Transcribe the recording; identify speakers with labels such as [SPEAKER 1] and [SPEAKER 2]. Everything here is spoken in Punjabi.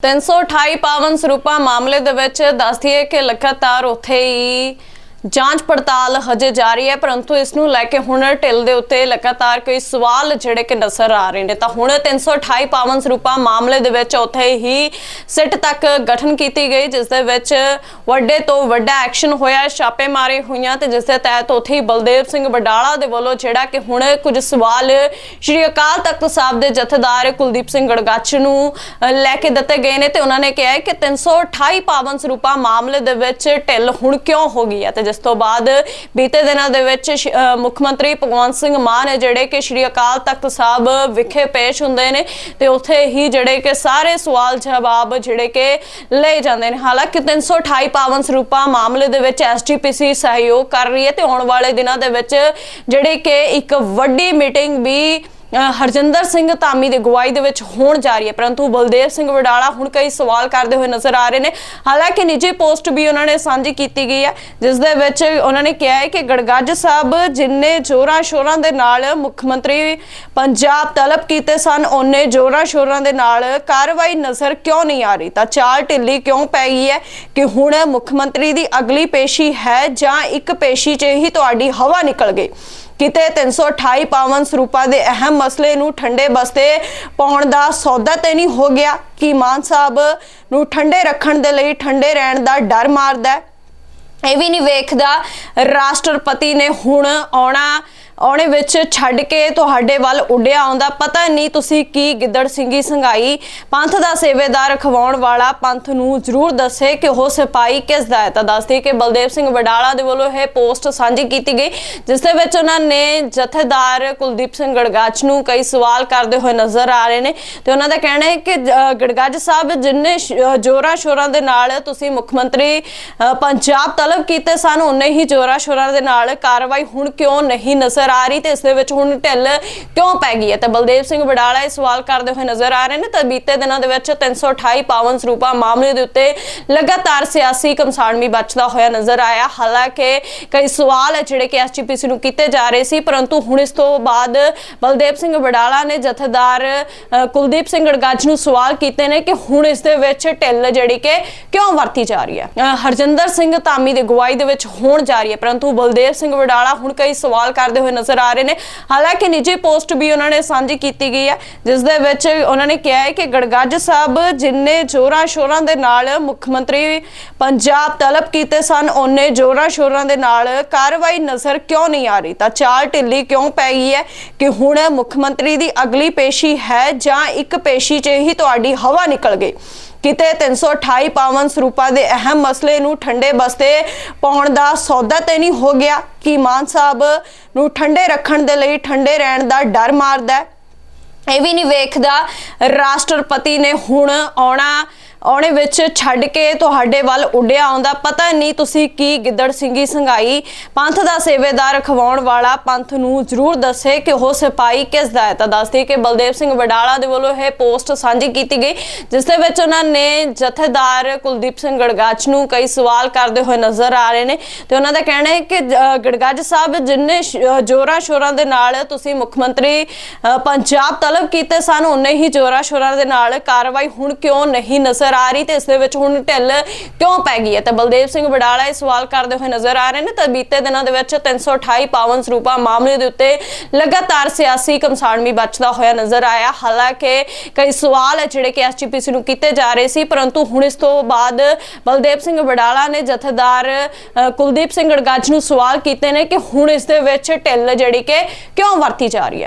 [SPEAKER 1] 328 ਪਾਵਨ ਸਰੂਪਾ ਮਾਮਲੇ ਦੇ ਵਿੱਚ ਦੱਸਦੀਏ ਕਿ ਲਗਾਤਾਰ ਉੱਥੇ ਹੀ ਜਾਂਚ ਪੜਤਾਲ ਹਜੇ ਜਾਰੀ ਹੈ, ਪਰੰਤੂ ਇਸ ਨੂੰ ਲੈ ਕੇ ਹੁਣ ਢਿੱਲ ਦੇ ਉੱਤੇ ਲਗਾਤਾਰ ਕਈ ਸਵਾਲ ਜਿਹੜੇ ਕਿ ਨਜ਼ਰ ਆ ਰਹੇ ਨੇ। ਤਾਂ ਹੁਣ 328 ਪਾਵਨ ਸਰੂਪਾ ਮਾਮਲੇ ਦੇ ਵਿੱਚ ਉੱਥੇ ਹੀ ਸਿੱਟ ਤੱਕ ਗਠਨ ਕੀਤੀ ਗਈ, ਜਿਸ ਦੇ ਵਿੱਚ ਵੱਡੇ ਤੋਂ ਵੱਡਾ ਐਕਸ਼ਨ ਹੋਇਆ ਛਾਪੇਮਾਰੀ ਹੋਈਆਂ ਤੇ ਜਿਸ ਦੇ ਤਹਿਤ ਉੱਥੇ ਹੀ ਬਲਦੇਵ ਸਿੰਘ ਵਡਾਲਾ ਦੇ ਵੱਲੋਂ ਜਿਹੜਾ ਕਿ ਹੁਣ ਕੁਝ ਸਵਾਲ ਸ਼੍ਰੀ ਅਕਾਲ ਤਖਤ ਸਾਹਿਬ ਦੇ ਜਥੇਦਾਰ ਕੁਲਦੀਪ ਸਿੰਘ ਗੜਗੱਚ ਨੂੰ ਲੈ ਕੇ ਦਿੱਤੇ ਗਏ ਨੇ ਤੇ ਉਹਨਾਂ ਨੇ ਕਿਹਾ ਹੈ ਕਿ 328 ਪਾਵਨ ਸਰੂਪਾ ਮਾਮਲੇ ਦੇ ਵਿੱਚ ਢਿੱਲ ਹੁਣ ਕਿਉਂ ਹੋ ਗਈ ਹੈ ਤੇ ਜਿਸ ਤੋਂ ਬਾਅਦ ਬੀਤੇ ਦਿਨਾਂ ਦੇ ਵਿੱਚ ਮੁੱਖ ਮੰਤਰੀ ਭਗਵੰਤ ਸਿੰਘ ਮਾਨ ਨੇ ਜਿਹੜੇ ਕਿ ਸ਼੍ਰੀ ਅਕਾਲ ਤਖਤ ਸਾਹਿਬ ਵਿਖੇ ਪੇਸ਼ ਹੁੰਦੇ ਨੇ ਤੇ ਉੱਥੇ ਹੀ ਜਿਹੜੇ ਕਿ ਸਾਰੇ ਸਵਾਲ ਜਵਾਬ ਜਿਹੜੇ ਕਿ ਲਏ ਜਾਂਦੇ ਨੇ। ਹਾਲਾਂਕਿ 328 ਪਾਵਨ ਸਰੂਪਾ ਮਾਮਲੇ ਦੇ ਵਿੱਚ ਐਸਜੀਪੀਸੀ ਸਹਿਯੋਗ ਕਰ ਰਹੀ ਹੈ ਤੇ ਆਉਣ ਵਾਲੇ ਦਿਨਾਂ ਦੇ ਵਿੱਚ ਜਿਹੜੇ ਕਿ ਇੱਕ ਵੱਡੀ ਮੀਟਿੰਗ ਵੀ ਹਰਜਿੰਦਰ ਸਿੰਘ ਧਾਮੀ ਦੀ ਅਗਵਾਈ ਦੇ ਵਿੱਚ ਹੋਣ ਜਾ ਰਹੀ ਹੈ, ਪਰੰਤੂ ਬਲਦੇਵ ਸਿੰਘ ਵਡਾਲਾ ਹੁਣ ਕਈ ਸਵਾਲ ਕਰਦੇ ਹੋਏ ਨਜ਼ਰ ਆ ਰਹੇ ਨੇ। ਹਾਲਾਂਕਿ ਨਿੱਜੀ ਪੋਸਟ ਵੀ ਉਹਨਾਂ ਨੇ ਸਾਂਝੀ ਕੀਤੀ ਗਈ ਹੈ, ਜਿਸ ਦੇ ਵਿੱਚ ਉਹਨਾਂ ਨੇ ਕਿਹਾ ਹੈ ਕਿ ਗੜਗੱਜ ਸਾਹਿਬ ਜਿੰਨੇ ਜੋਰਾਂ ਸ਼ੋਰਾਂ ਦੇ ਨਾਲ ਮੁੱਖ ਮੰਤਰੀ ਪੰਜਾਬ ਤਲਬ ਕੀਤੇ ਸਨ ਉਹਨੇ ਜੋਰਾਂ ਸ਼ੋਰਾਂ ਦੇ ਨਾਲ ਕਾਰਵਾਈ ਨਜ਼ਰ ਕਿਉਂ ਨਹੀਂ ਆ ਰਹੀ? ਤਾਂ ਚਾਲ ਢਿੱਲੀ ਕਿਉਂ ਪੈ ਗਈ ਹੈ ਕਿ ਹੁਣ ਮੁੱਖ ਮੰਤਰੀ ਦੀ ਅਗਲੀ ਪੇਸ਼ੀ ਹੈ ਜਾਂ ਇੱਕ ਪੇਸ਼ੀ 'ਚ ਹੀ ਤੁਹਾਡੀ ਹਵਾ ਨਿਕਲ ਗਈ? ਕਿਤੇ 328 ਪਾਵਨ ਸਰੂਪਾ ਦੇ ਅਹਿਮ ਮਸਲੇ ਨੂੰ ਠੰਡੇ ਬਸਤੇ ਪਾਉਣ ਦਾ ਸੌਦਾ ਤੇ ਨਹੀਂ ਹੋ ਗਿਆ। ਕਿ ਮਾਨ ਸਾਹਿਬ ਨੂੰ ਠੰਡੇ ਰੱਖਣ ਦੇ ਲਈ ਠੰਡੇ ਰਹਿਣ ਦਾ ਡਰ ਮਾਰਦਾ ਹੈ? ਇਹ ਵੀ ਨਹੀਂ ਵੇਖਦਾ। ਰਾਸ਼ਟਰਪਤੀ ਨੇ ਹੁਣ ਆਉਣਾ ਆਉਣੇ ਵਿੱਚ ਛੱਡ ਕੇ ਤੁਹਾਡੇ ਵੱਲ ਉੱਡਿਆ ਆਉਂਦਾ। ਪਤਾ ਨਹੀਂ ਤੁਸੀਂ ਕੀ ਗਿੱਦੜ ਸਿੰਘੀ ਸੰਘਾਈ ਪੰਥ ਦਾ ਸੇਵੇਦਾਰ ਖਵਾਉਣ ਵਾਲਾ ਪੰਥ ਨੂੰ ਜ਼ਰੂਰ ਦੱਸੇ ਕਿ ਉਹ ਸਿਪਾਹੀ ਕਿਸ ਦਾ ਹੈ। ਤਾਂ ਦੱਸਦੀ ਕਿ ਬਲਦੇਵ ਸਿੰਘ ਵਡਾਲਾ ਦੇ ਵੱਲੋਂ ਇਹ ਪੋਸਟ ਸਾਂਝੀ ਕੀਤੀ ਗਈ ਜਿਸ ਦੇ ਵਿੱਚ ਉਹਨਾਂ ਨੇ ਜਥੇਦਾਰ ਕੁਲਦੀਪ ਸਿੰਘ ਗੜਗਾਚ ਨੂੰ ਕਈ ਸਵਾਲ ਕਰਦੇ ਹੋਏ ਨਜ਼ਰ ਆ ਰਹੇ ਨੇ। ਤੇ ਉਹਨਾਂ ਦਾ ਕਹਿਣਾ ਹੈ ਕਿ ਅ, ਸਾਹਿਬ ਜਿੰਨੇ ਜੋਰਾ ਸ਼ੋਰਾਂ ਦੇ ਨਾਲ ਤੁਸੀਂ ਮੁੱਖ ਮੰਤਰੀ ਅ, ਪੰਜਾਬ ਤਲਬ ਕੀਤੇ ਸਨ ਉਨੇ ਹੀ ਜੋਰਾ ਸ਼ੋਰਾਂ ਦੇ ਨਾਲ ਕਾਰਵਾਈ ਹੁਣ ਕਿਉਂ ਨਹੀਂ ਨਜ਼ਰ ਆ ਰਹੀ ਤੇ ਇਸ ਦੇ ਵਿੱਚ ਹੁਣ ਢਿੱਲ ਕਿਉਂ ਪੈ ਗਈ ਹੈ? ਤੇ ਬਲਦੇਵ ਸਿੰਘ ਵਡਾਲਾ ਇਹ ਸਵਾਲ ਕਰਦੇ ਹੋਏ ਨਜ਼ਰ ਆ ਰਹੇ ਨੇ ਤਾਂ ਬੀਤੇ ਦਿਨਾਂ ਦੇ ਵਿੱਚ 328 ਪਾਵਨ ਸਰੂਪਾ ਮਾਮਲੇ ਦੇ ਉੱਤੇ ਲਗਾਤਾਰ ਸਿਆਸੀ ਕਮਸਾਨ ਵੀ ਬਚਦਾ ਹੋਇਆ ਨਜ਼ਰ ਆਇਆ। ਹਾਲਾਂਕਿ ਕਈ ਸਵਾਲ ਹੈ ਜਿਹੜੇ ਕਿ ਐਸਜੀਪੀਸੀ ਨੂੰ ਕੀਤੇ ਜਾ ਰਹੇ ਸੀ, ਪਰੰਤੂ ਹੁਣ ਇਸ ਤੋਂ ਬਾਅਦ ਬਲਦੇਵ ਸਿੰਘ ਵਡਾਲਾ ਨੇ ਜਥੇਦਾਰ ਕੁਲਦੀਪ ਸਿੰਘ ਗੜਗੱਜ ਨੂੰ ਸਵਾਲ ਕੀਤੇ ਨੇ ਕਿ ਹੁਣ ਇਸ ਦੇ ਵਿੱਚ ਢਿੱਲ ਜਿਹੜੀ ਕਿ ਕਿਉਂ ਵਰਤੀ ਜਾ ਰਹੀ ਹੈ? ਹਰਜਿੰਦਰ ਸਿੰਘ ਧਾਮੀ ਦੀ ਅਗਵਾਈ ਦੇ ਵਿੱਚ ਹੋਣ ਜਾ ਰਹੀ ਹੈ। ਪਰੰਤੂ ਬਲਦੇਵ ਸਿੰਘ ਵਡਾਲਾ ਹੁਣ ਕਈ ਸਵਾਲ ਕਰਦੇ ਹੋਏ ਨਜ਼ਰ ਆ ਰਹੇ ਨੇ। ਹਾਲਾਂਕਿ ਨਿੱਜੀ ਪੋਸਟ ਵੀ ਉਹਨਾਂ ਨੇ ਸਾਂਝੀ ਕੀਤੀ ਗਈ ਹੈ, ਜਿਸ ਦੇ ਵਿੱਚ ਉਹਨਾਂ ਨੇ ਕਿਹਾ ਹੈ ਕਿ ਗੜਗੱਜ ਸਾਹਿਬ ਜਿੰਨੇ ਜੋਰਾਂ ਸ਼ੋਰਾਂ ਦੇ ਨਾਲ ਮੁੱਖ ਮੰਤਰੀ ਪੰਜਾਬ ਤਲਬ ਕੀਤੇ ਸਨ ਉਹਨੇ ਜੋਰਾਂ ਸ਼ੋਰਾਂ ਦੇ ਨਾਲ ਕਾਰਵਾਈ ਨਜ਼ਰ ਕਿਉਂ ਨਹੀਂ ਆ ਰਹੀ? ਤਾਂ ਚਾਲ ਢਿੱਲੀ ਕਿਉਂ ਪੈ ਗਈ ਹੈ ਕਿ ਹੁਣ ਮੁੱਖ ਮੰਤਰੀ ਦੀ ਅਗਲੀ ਪੇਸ਼ੀ ਹੈ ਜਾਂ ਇੱਕ ਪੇਸ਼ੀ 'ਚ ਹੀ ਤੁਹਾਡੀ ਹਵਾ ਨਿਕਲ ਗਈ? ਕਿਤੇ 328 ਪਾਵਨ ਸਰੂਪਾਂ ਦੇ ਅਹਿਮ ਮਸਲੇ ਨੂੰ ਠੰਡੇ ਬਸਤੇ ਪਾਉਣ ਦਾ ਸੌਦਾ ਤੇ ਨਹੀਂ ਹੋ ਗਿਆ। ਕਿ ਮਾਨ ਸਾਹਿਬ ਨੂੰ ਠੰਡੇ ਰੱਖਣ ਦੇ ਲਈ ਠੰਡੇ ਰਹਿਣ ਦਾ ਡਰ ਮਾਰਦਾ ਇਹ ਵੀ ਨਹੀਂ ਵੇਖਦਾ। ਰਾਸ਼ਟਰਪਤੀ ਨੇ ਹੁਣ ਆਉਣਾ ਆਉਣੇ ਵਿੱਚ ਛੱਡ ਕੇ ਤੁਹਾਡੇ ਵੱਲ ਉੱਡਿਆ ਆਉਂਦਾ। ਪਤਾ ਨਹੀਂ ਤੁਸੀਂ ਕੀ ਗਿੱਦੜ ਸਿੰਘੀ ਸੰਘਾਈ ਪੰਥ ਦਾ ਸੇਵੇਦਾਰ ਖਵਾਉਣ ਵਾਲਾ ਪੰਥ ਨੂੰ ਜ਼ਰੂਰ ਦੱਸੇ ਕਿ ਉਹ ਸਿਪਾਹੀ ਕਿਸ ਦਾ ਹੈ। ਤਾਂ ਦੱਸਦੀ ਕਿ ਬਲਦੇਵ ਸਿੰਘ ਵਡਾਲਾ ਦੇ ਵੱਲੋਂ ਇਹ ਪੋਸਟ ਸਾਂਝੀ ਕੀਤੀ ਗਈ ਜਿਸ ਦੇ ਵਿੱਚ ਉਹਨਾਂ ਨੇ ਜਥੇਦਾਰ ਕੁਲਦੀਪ ਸਿੰਘ ਗੜਗੱਚ ਨੂੰ ਕਈ ਸਵਾਲ ਕਰਦੇ ਹੋਏ ਨਜ਼ਰ ਆ ਰਹੇ ਨੇ ਤੇ ਉਹਨਾਂ ਦਾ ਕਹਿਣਾ ਹੈ ਕਿ ਅ, ਸਾਹਿਬ ਜਿੰਨੇ ਜੋਰਾਂ ਸ਼ੋਰਾਂ ਦੇ ਨਾਲ ਤੁਸੀਂ ਮੁੱਖ ਮੰਤਰੀ ਅ, ਪੰਜਾਬ ਤਲਬ ਕੀਤੇ ਸਨ ਉਨੇ ਹੀ ਜੋਰਾਂ ਸ਼ੋਰਾਂ ਦੇ ਨਾਲ ਕਾਰਵਾਈ ਹੁਣ ਕਿਉਂ ਨਹੀਂ ਨਜ਼ਰ ਆ ਰਹੀ ਤੇ ਇਸ ਦੇ ਵਿੱਚ ਹੁਣ ਢਿੱਲ ਕਿਉਂ ਪੈ ਗਈ ਹੈ? ਤੇ ਬਲਦੇਵ ਸਿੰਘ ਵਡਾਲਾ ਇਹ ਸਵਾਲ ਕਰਦੇ ਹੋਏ ਨਜ਼ਰ ਆ ਰਹੇ ਨੇ ਤਾਂ ਬੀਤੇ ਦਿਨਾਂ ਦੇ ਵਿੱਚ 328 ਪਾਵਨ ਸਰੂਪਾ ਮਾਮਲੇ ਦੇ ਉੱਤੇ ਲਗਾਤਾਰ ਸਿਆਸੀ ਕਮਸਾਨ ਵੀ ਬਚਦਾ ਹੋਇਆ ਨਜ਼ਰ ਆਇਆ। ਹਾਲਾਂਕਿ ਕਈ ਸਵਾਲ ਹੈ ਜਿਹੜੇ ਕਿ ਐਸਜੀਪੀਸੀ ਨੂੰ ਕੀਤੇ ਜਾ ਰਹੇ ਸੀ, ਪਰੰਤੂ ਹੁਣ ਇਸ ਤੋਂ ਬਾਅਦ ਬਲਦੇਵ ਸਿੰਘ ਵਡਾਲਾ ਨੇ ਜਥੇਦਾਰ ਕੁਲਦੀਪ ਸਿੰਘ ਗੜਗੱਜ ਨੂੰ ਸਵਾਲ ਕੀਤੇ ਨੇ ਕਿ ਹੁਣ ਇਸ ਦੇ ਵਿੱਚ ਢਿੱਲ ਜਿਹੜੀ ਕਿ ਕਿਉਂ ਵਰਤੀ ਜਾ ਰਹੀ ਹੈ?